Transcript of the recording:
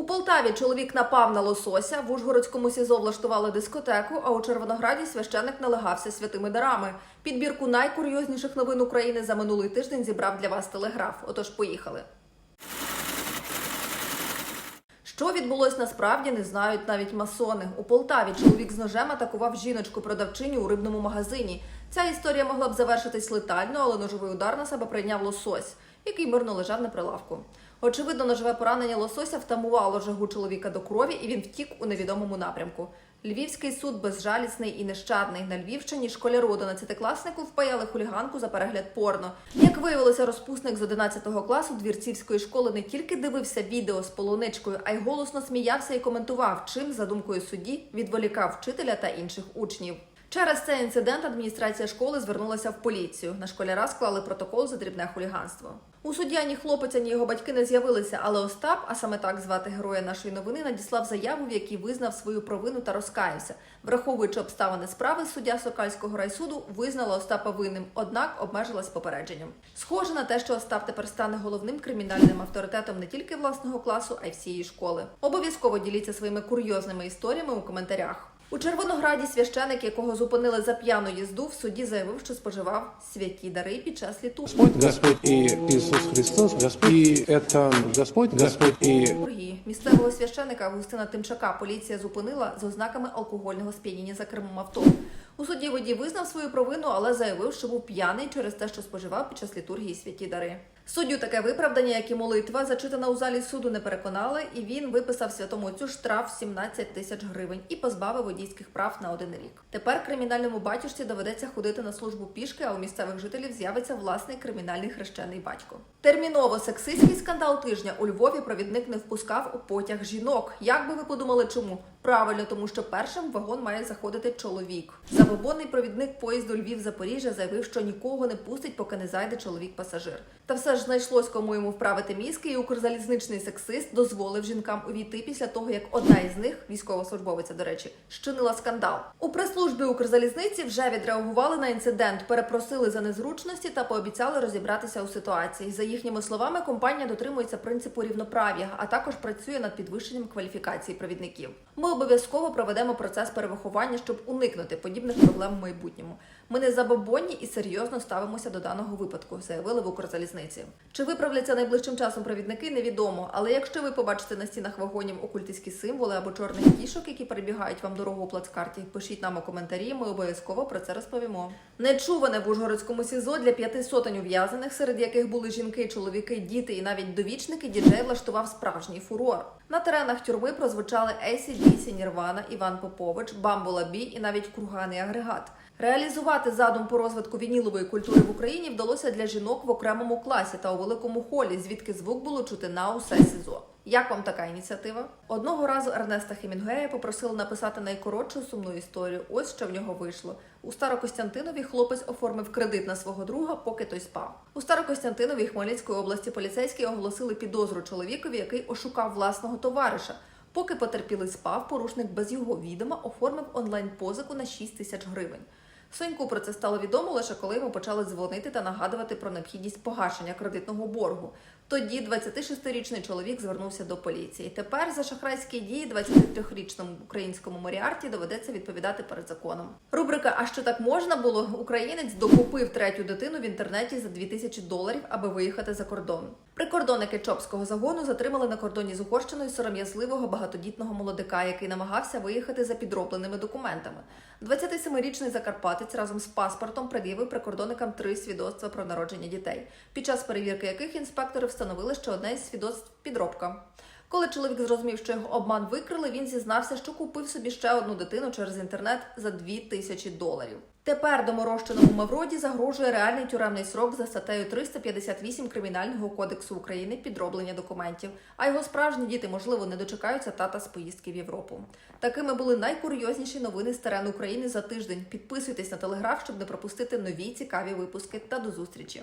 У Полтаві чоловік напав на лосося, в Ужгородському СІЗО влаштували дискотеку, а у Червонограді священик налагався святими дарами. Підбірку найкурйозніших новин України за минулий тиждень зібрав для вас телеграф. Отож, поїхали. Що відбулось насправді, не знають навіть масони. У Полтаві чоловік з ножем атакував жіночку-продавчиню у рибному магазині. Ця історія могла б завершитись летально, але ножовий удар на себе прийняв лосось, який мирно лежав на прилавку. Очевидно, ножове поранення лосося втамувало жагу чоловіка до крові, і він втік у невідомому напрямку. Львівський суд безжалісний і нещадний. На Львівщині школяру 11-класнику впаяли хуліганку за перегляд порно. Як виявилося, розпусник з 11 класу двірцівської школи не тільки дивився відео з полуничкою, а й голосно сміявся і коментував, чим, за думкою судді, відволікав вчителя та інших учнів. Через цей інцидент адміністрація школи звернулася в поліцію. На школяра склали протокол за дрібне хуліганство. У суді ані хлопець, ані його батьки не з'явилися, але Остап, а саме так звати героя нашої новини, надіслав заяву, в якій визнав свою провину та розкаявся. Враховуючи обставини справи, суддя Сокальського райсуду визнала Остапа винним, однак обмежилась попередженням. Схоже на те, що Остап тепер стане головним кримінальним авторитетом не тільки власного класу, а й всієї школи. Обов'язково діліться своїми курйозними історіями у коментарях. У Червонограді священик, якого зупинили за п'яну їзду, в суді заявив, що споживав святі дари під час літу. Господь, Господь і Ісус Христос, Господь, і это Господь, Господь і. Місцевого священика Августина Тимчака поліція зупинила з ознаками алкогольного сп'яніння за кермом авто. У суді водій визнав свою провину, але заявив, що був п'яний через те, що споживав під час літургії святі дари. Суддю таке виправдання, як і молитва, зачитана у залі суду, не переконали, і він виписав святому отцю штраф 17 тисяч гривень і позбавив водійських прав на один рік. Тепер кримінальному батюшці доведеться ходити на службу пішки, а у місцевих жителів з'явиться власний кримінальний хрещений батько. Терміново сексистський скандал тижня у Львові провідник не впускав у потяг жінок. Як би ви подумали, чому? Правильно, тому що першим в вагон має заходити чоловік. Забобонний провідник поїзду Львів-Запоріжжя заявив, що нікого не пустить, поки не зайде чоловік-пасажир. Та все ж знайшлось кому йому вправити мізки, і укрзалізничний сексист дозволив жінкам увійти після того, як одна із них, військовослужбовиця, до речі, щинила скандал. У прес-службі Укрзалізниці вже відреагували на інцидент, перепросили за незручності та пообіцяли розібратися у ситуації. За їхніми словами, компанія дотримується принципу рівноправ'я, а також працює над підвищенням кваліфікації провідників. Ми обов'язково проведемо процес перевиховання, щоб уникнути подібних проблем в майбутньому. Ми не забобонні і серйозно ставимося до даного випадку, заявили в Укрзалізниці. Чи виправляться найближчим часом провідники, невідомо. Але якщо ви побачите на стінах вагонів окультистські символи або чорних кішок, які перебігають вам дорогу у плацкарті, пишіть нам у коментарі. Ми обов'язково про це розповімо. Нечуване в Ужгородському СІЗО для п'яти сотень ув'язаних, серед яких були жінки, чоловіки, діти і навіть довічники, діджей влаштував справжній фурор. На теренах тюрми прозвучали AC/DC, Нірвана, Іван Попович, Бамбула Бі і навіть курганий агрегат. Реалізувати задум по розвитку вінілової культури в Україні вдалося для жінок в окремому класі та у великому холі, звідки звук було чути на усе СІЗО. Як вам така ініціатива? Одного разу Ернеста Хемінгуея попросили написати найкоротшу сумну історію. Ось що в нього вийшло. У Старокостянтинові хлопець оформив кредит на свого друга, поки той спав. У Старокостянтинові Хмельницької області поліцейські оголосили підозру чоловікові, який ошукав власного товариша. Поки потерпілий спав, порушник без його відома оформив онлайн-позику на 6 тисяч гривень. Соньку про це стало відомо лише коли йому почали дзвонити та нагадувати про необхідність погашення кредитного боргу. Тоді 26-річний чоловік звернувся до поліції. Тепер за шахрайські дії 23-річному українському Моріарті доведеться відповідати перед законом. Рубрика А що так можна було? Українець докупив третю дитину в інтернеті за 2000 доларів, аби виїхати за кордон. Прикордонники Чопського загону затримали на кордоні з Угорщиною сором'язливого багатодітного молодика, який намагався виїхати за підробленими документами. 27-річний закарпатець разом з паспортом пред'явив прикордонникам три свідоцтва про народження дітей, під час перевірки яких інспектори встановили, що одне із свідоцтв підробка. Коли чоловік зрозумів, що його обман викрили, він зізнався, що купив собі ще одну дитину через інтернет за 2 тисячі доларів. Тепер доморощеному Мавроді загрожує реальний тюремний срок за статтею 358 Кримінального кодексу України підроблення документів. А його справжні діти, можливо, не дочекаються тата з поїздки в Європу. Такими були найкурйозніші новини з терену України за тиждень. Підписуйтесь на телеграф, щоб не пропустити нові цікаві випуски. Та до зустрічі.